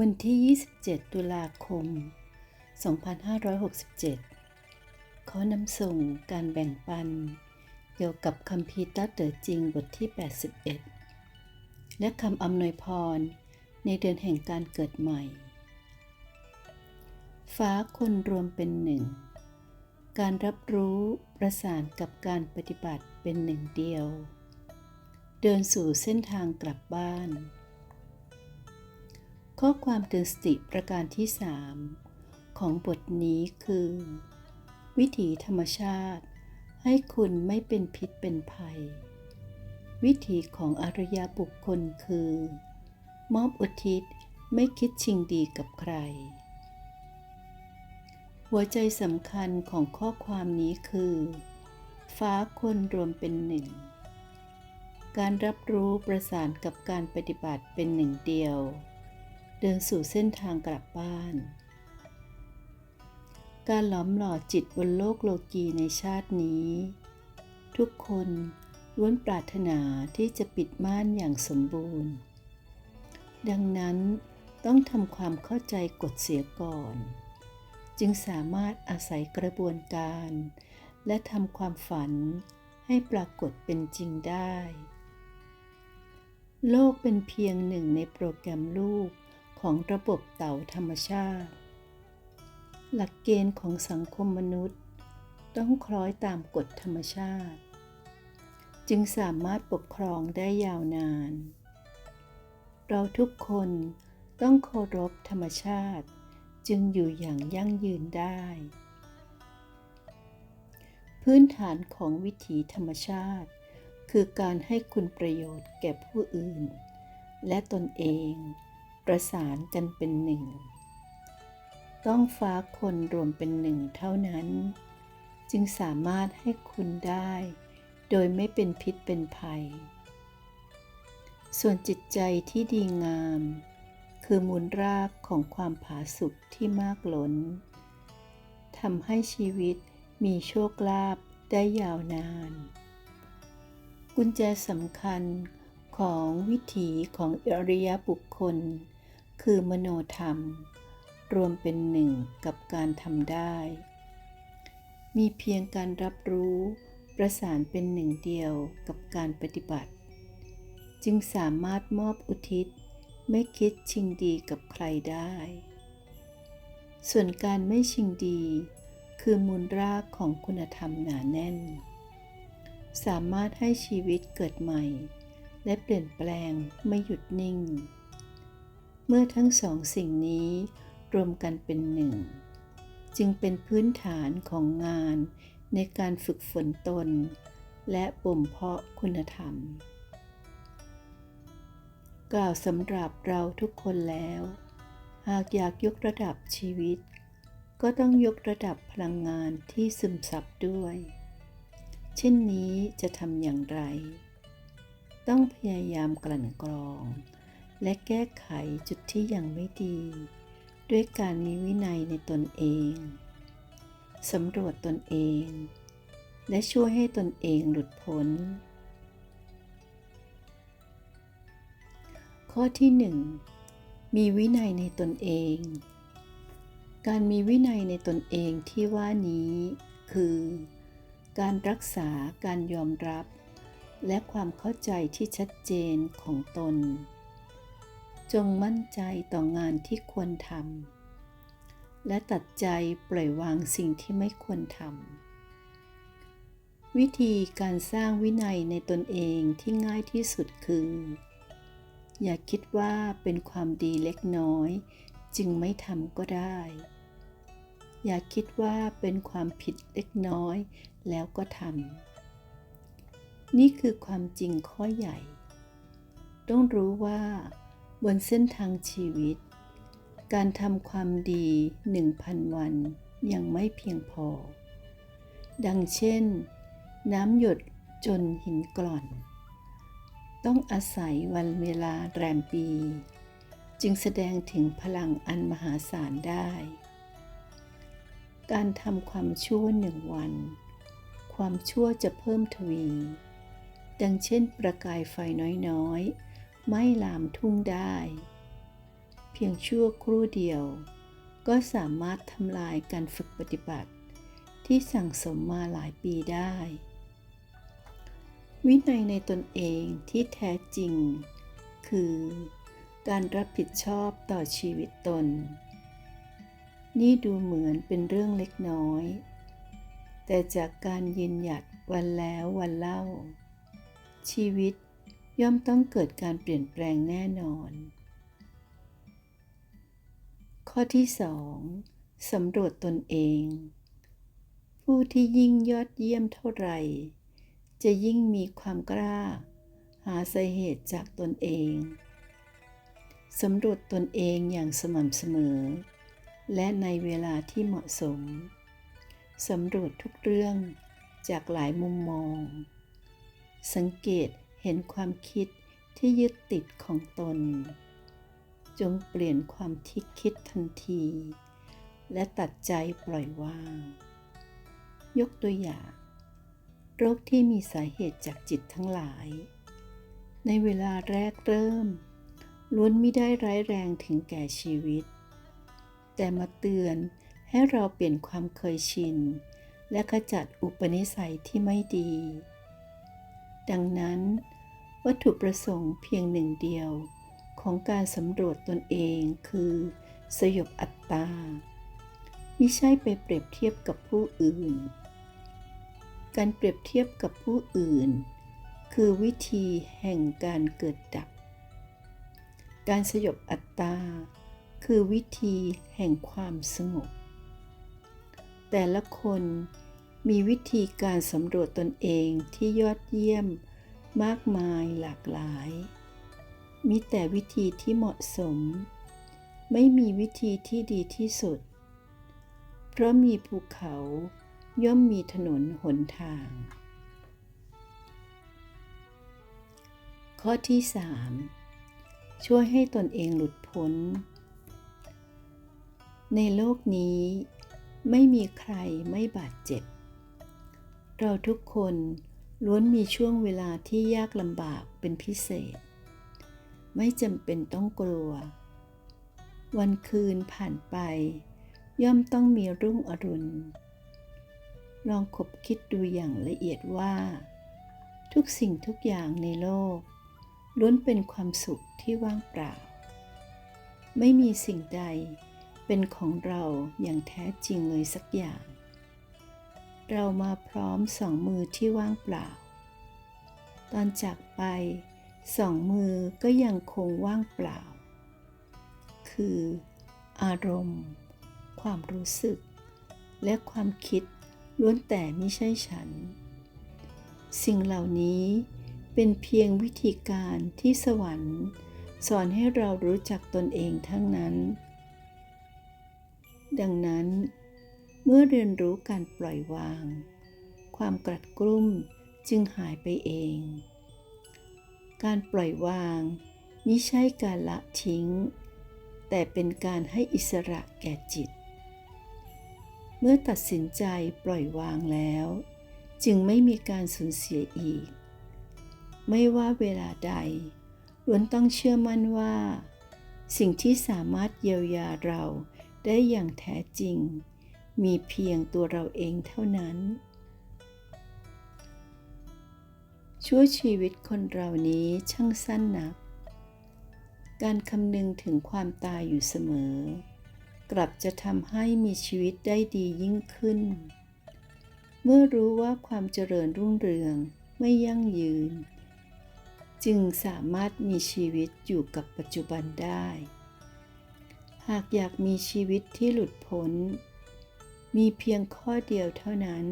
วันที่ 27 ตุลาคม 2567ขอนำส่งการแบ่งปัน เกี่ยวกับคำพีตัดเตอจริงบทที่ 81 และคำอำนวยพร ในเดือนแห่งการเกิดใหม่ ฟ้าคนรวมเป็นหนึ่ง การรับรู้ประสานกับการปฏิบัติเป็นหนึ่งเดียว เดินสู่เส้นทางกลับบ้าน ข้อความเตือนสติประการที่ 3 ของบทนี้คือ วิถีธรรมชาติ ให้คุณไม่เป็นพิษเป็นภัย วิถีของอริยบุคคลคือ มอบอุทิศไม่คิดชิงดีกับใคร หัวใจสำคัญของข้อความนี้คือ ฟ้าคนรวมเป็นหนึ่ง การรับรู้ประสานกับการปฏิบัติเป็นหนึ่งเดียว เดินสู่เส้นทางกลับบ้าน การหลอมหล่อจิตบนโลกโลกีในชาตินี้ ทุกคนล้วนปรารถนาที่จะปิดม่านอย่างสมบูรณ์ ดังนั้นต้องทำความเข้าใจกฎเสียก่อน จึงสามารถอาศัยกระบวนการ และทำความฝันให้ปรากฏเป็นจริงได้ โลกเป็นเพียงหนึ่งในโปรแกรมลูก ของระบบเต่าธรรมชาติ หลักเกณฑ์ของสังคมมนุษย์ ต้องคล้อยตามกฎธรรมชาติ จึงสามารถปกครองได้ยาวนาน เราทุกคนต้องเคารพธรรมชาติจึงอยู่อย่างยั่งยืนได้ พื้นฐานของวิถีธรรมชาติ คือการให้คุณประโยชน์แก่ผู้อื่น และตนเอง ประสานกันเป็นหนึ่ง ต้องฟ้าคนรวมเป็นหนึ่งเท่านั้น จึงสามารถให้คุณได้ โดยไม่เป็นพิษเป็นภัย ส่วนจิตใจที่ดีงาม คือมูลรากของความผาสุกที่มากล้นทำให้ชีวิตมีโชคลาภได้ยาวนาน กุญแจสำคัญของวิถีของอริยบุคคล คือมโนธรรม รวมเป็นหนึ่งกับการทำได้ มีเพียงการรับรู้ประสานเป็นหนึ่งเดียวกับการปฏิบัติ จึงสามารถมอบอุทิศไม่คิดชิงดีกับใครได้ ส่วนการไม่ชิงดี คือมูลรากของคุณธรรมหนาแน่น สามารถให้ชีวิตเกิดใหม่ และเปลี่ยนแปลงไม่หยุดนิ่ง เมื่อทั้งสองสิ่งนี้รวมกันเป็นหนึ่ง จึงเป็นพื้นฐานของงานในการฝึกฝนตน และบ่มเพาะคุณธรรม กล่าวสำหรับเราทุกคนแล้ว หากอยากยกระดับชีวิต ก็ต้องยกระดับพลังงานที่ซึมซับด้วย เช่นนี้จะทำอย่างไร ต้องพยายามกลั่นกรอง และแก้ไขจุดที่ยังไม่ดี ด้วยการมีวินัยในตนเองสำรวจตนเอง และช่วยให้ตนเองหลุดพ้น ข้อที่1มีวินัยในตนเอง การมีวินัยในตนเองที่ว่านี้คือ การรักษาการยอมรับ และความเข้าใจที่ชัดเจนของตน จงมั่นใจต่องานที่ควรทำและตัดใจปล่อยวางสิ่งที่ไม่ควรทำวิธีการสร้างวินัยในตนเองที่ง่ายที่สุดคือ อย่าคิดว่าเป็นความดีเล็กน้อย จึงไม่ทำก็ได้ อย่าคิดว่าเป็นความผิดเล็กน้อยแล้วก็ทำนี่คือความจริงข้อใหญ่ ต้องรู้ว่า บนเส้นทางชีวิต การทำความดีหนึ่งพันวันยังไม่เพียงพอ ดังเช่น น้ำหยดจนหินกร่อน ต้องอาศัยวันเวลาแรมปี จึงแสดงถึงพลังอันมหาศาลได้ การทำความชั่วหนึ่งวัน ความชั่วจะเพิ่มทวี ดังเช่นประกายไฟน้อยๆ ไม่ลามทุ่งได้ เพียงชั่วครู่เดียว ก็สามารถทำลายการฝึกปฏิบัติ ที่สั่งสมมาหลายปีได้ วินัยในตนเองที่แท้จริง คือ การรับผิดชอบต่อชีวิตตน นี่ดูเหมือนเป็นเรื่องเล็กน้อย แต่จากการยืนหยัดวันแล้ววันเล่า ชีวิต ย่อมต้องเกิดการเปลี่ยนแปลงแน่นอน ข้อที่สองสำรวจตนเอง ผู้ที่ยิ่งยอดเยี่ยมเท่าไหร่ จะยิ่งมีความกล้า หาสาเหตุจากตนเองสำรวจตนเองอย่างสม่ำเสมอ และในเวลาที่เหมาะสมสำรวจทุกเรื่องจากหลายมุมมอง สังเกต เห็นความคิดที่ยึดติดของตน จงเปลี่ยนความคิดคิดทันที และตัดใจปล่อยวาง ยกตัวอย่าง โรคที่มีสาเหตุจากจิตทั้งหลาย ในเวลาแรกเริ่ม ล้วนไม่ได้ร้ายแรงถึงแก่ชีวิต แต่มาเตือนให้เราเปลี่ยนความเคยชิน และขจัดอุปนิสัยที่ไม่ดี ดังนั้น วัตถุประสงค์เพียงหนึ่งเดียว ของการสำรวจตนเองคือ สยบอัตตาไม่ใช่ไปเปรียบเทียบกับผู้อื่น การเปรียบเทียบกับผู้อื่น คือวิธีแห่งการเกิดดับ การสยบอัตตา คือวิธีแห่งความสงบ แต่ละคนมีวิธีการสำรวจตนเองที่ยอดเยี่ยม มากมายหลากหลาย มีแต่วิธีที่เหมาะสม ไม่มีวิธีที่ดีที่สุด เพราะมีภูเขาย่อมมีถนนหนทาง ข้อที่ 3 ช่วยให้ตนเองหลุดพ้น ในโลกนี้ไม่มีใครไม่บาดเจ็บ เราทุกคน ล้วนมีช่วงเวลาที่ยากลำบากเป็นพิเศษ ไม่จำเป็นต้องกลัว วันคืนผ่านไป ย่อมต้องมีรุ่งอรุณ ลองคบคิดดูอย่างละเอียดว่า ทุกสิ่งทุกอย่างในโลก ล้วนเป็นความสุขที่ว่างเปล่า ไม่มีสิ่งใดเป็นของเราอย่างแท้จริงเลยสักอย่าง เรามาพร้อมสองมือที่ว่างเปล่า ตอนจากไปสองมือก็ยังคงว่างเปล่า คือ อารมณ์ ความรู้สึก และความคิดล้วนแต่ไม่ใช่ฉัน สิ่งเหล่านี้เป็นเพียงวิธีการที่สวรรค์ สอนให้เรารู้จักตนเองทั้งนั้น ดังนั้น เมื่อเรียนรู้การปล่อยวาง ความกรัดกรุ่มจึงหายไปเอง การปล่อยวางมิใช่การละทิ้ง แต่เป็นการให้อิสระแก่จิต เมื่อตัดสินใจปล่อยวางแล้ว จึงไม่มีการสูญเสียอีก ไม่ว่าเวลาใดล้วนต้องเชื่อมั่นว่า สิ่งที่สามารถเยียวยาเราได้อย่างแท้จริง มีเพียงตัวเราเองเท่านั้น ชั่วชีวิตคนเรานี้ช่างสั้นนัก การคำนึงถึงความตายอยู่เสมอ กลับจะทำให้มีชีวิตได้ดียิ่งขึ้น เมื่อรู้ว่าความเจริญรุ่งเรืองไม่ยั่งยืน จึงสามารถมีชีวิตอยู่กับปัจจุบันได้ หากอยากมีชีวิตที่หลุดพ้น มีเพียงข้อเดียวเท่านั้น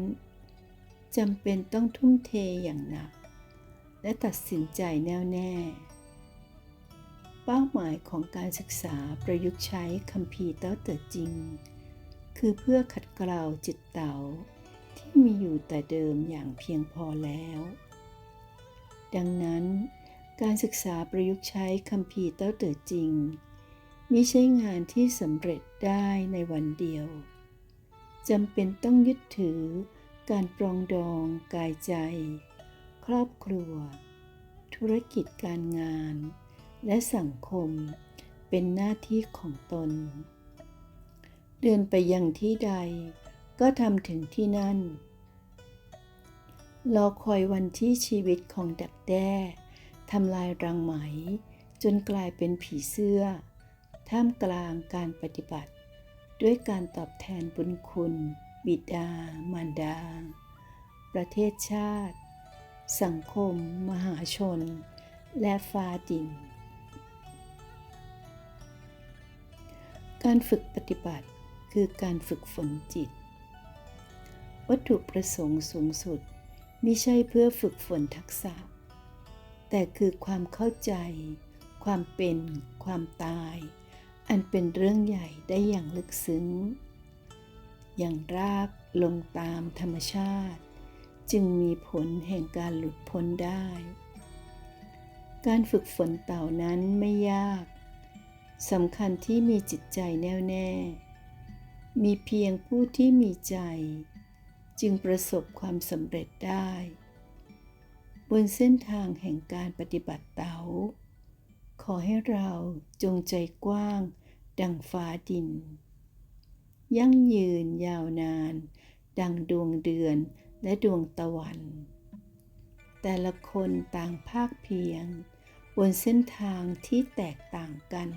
จำเป็นต้องทุ่มเทอย่างหนัก และตัดสินใจแน่วแน่ เป้าหมายของการศึกษาประยุกต์ใช้คัมภีร์เต้าเติดจริง คือเพื่อขัดเกลาจิตเต๋าที่มีอยู่แต่เดิมอย่างเพียงพอแล้ว ดังนั้นการศึกษาประยุกต์ใช้คัมภีร์เต้าเติดจริงมิใช่งานที่สำเร็จได้ในวันเดียว จำเป็นต้องยึดถือการปรองดองกายใจ ครอบครัว ธุรกิจการงาน และสังคมเป็นหน้าที่ของตน เดินไปยังที่ใดก็ทำถึงที่นั่น รอคอยวันที่ชีวิตของดักแด้ทำลายรังไหม จนกลายเป็นผีเสื้อ ท่ามกลางการปฏิบัติ ด้วยการตอบแทนบุญคุณ บิดา มารดา ประเทศชาติ สังคม มหาชน และฟ้าดินการฝึกปฏิบัติคือการฝึกฝนจิต วัตถุประสงค์สูงสุดไม่ใช่เพื่อฝึกฝนทักษะ แต่คือความเข้าใจ ความเป็น ความตาย อันเป็นเรื่องใหญ่ได้อย่างลึกซึ้ง อย่างรากลงตามธรรมชาติ จึงมีผลแห่งการหลุดพ้นได้ การฝึกฝนเต่านั้นไม่ยากสำคัญที่มีจิตใจแน่วแน่ มีเพียงผู้ที่มีใจ จึงประสบความสำเร็จได้ บนเส้นทางแห่งการปฏิบัติเตา๋า ขอให้เราจงใจกว้าง ดังฟ้าดิน ยั่งยืนยาวนาน ดังดวงเดือนและดวงตะวัน แต่ละคนต่างภาคเพียง บนเส้นทางที่แตกต่างกัน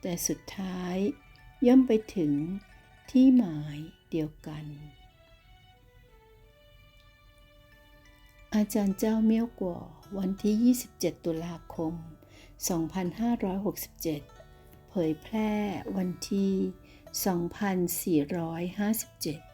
แต่สุดท้ายย่อมไปถึงที่หมายเดียวกัน อาจารย์เจ้าเมี่ยวกัววันที่ 27 ตุลาคม 2567 เผยแพร่วันที่ 2457